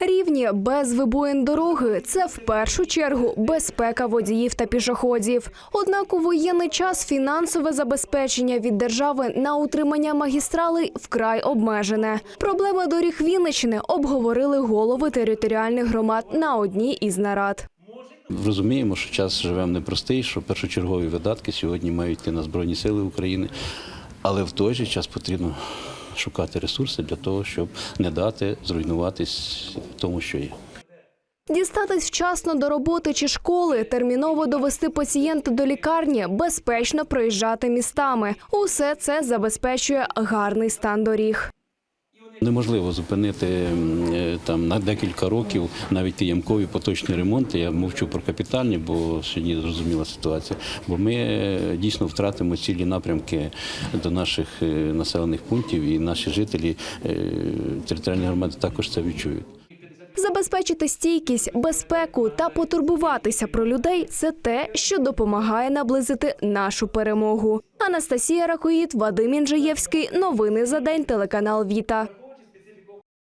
Рівні без вибоїн дороги це в першу чергу безпека водіїв та пішоходів. Однак у воєнний час фінансове забезпечення від держави на утримання магістралей вкрай обмежене. Проблеми доріг Вінниччини обговорили голови територіальних громад на одній із нарад. Розуміємо, що час живемо непростий, що першочергові видатки сьогодні мають йти на Збройні Сили України, але в той же час потрібно шукати ресурси для того, щоб не дати зруйнуватись тому, що є. Дістатись вчасно до роботи чи школи, терміново довести пацієнта до лікарні, безпечно проїжджати містами. Усе це забезпечує гарний стан доріг. Неможливо зупинити е, там на декілька років навіть ті ямкові поточні ремонти. Я мовчу про капітальні, бо сьогодні зрозуміла ситуація. Бо ми е, дійсно втратимо цілі напрямки до наших е, населених пунктів, і наші жителі територіальної громади також це відчують. Забезпечити стійкість, безпеку та потурбуватися про людей це те, що допомагає наблизити нашу перемогу. Анастасія Ракоїд, Вадим Інжаєвський. Новини за день. Телеканал Віта.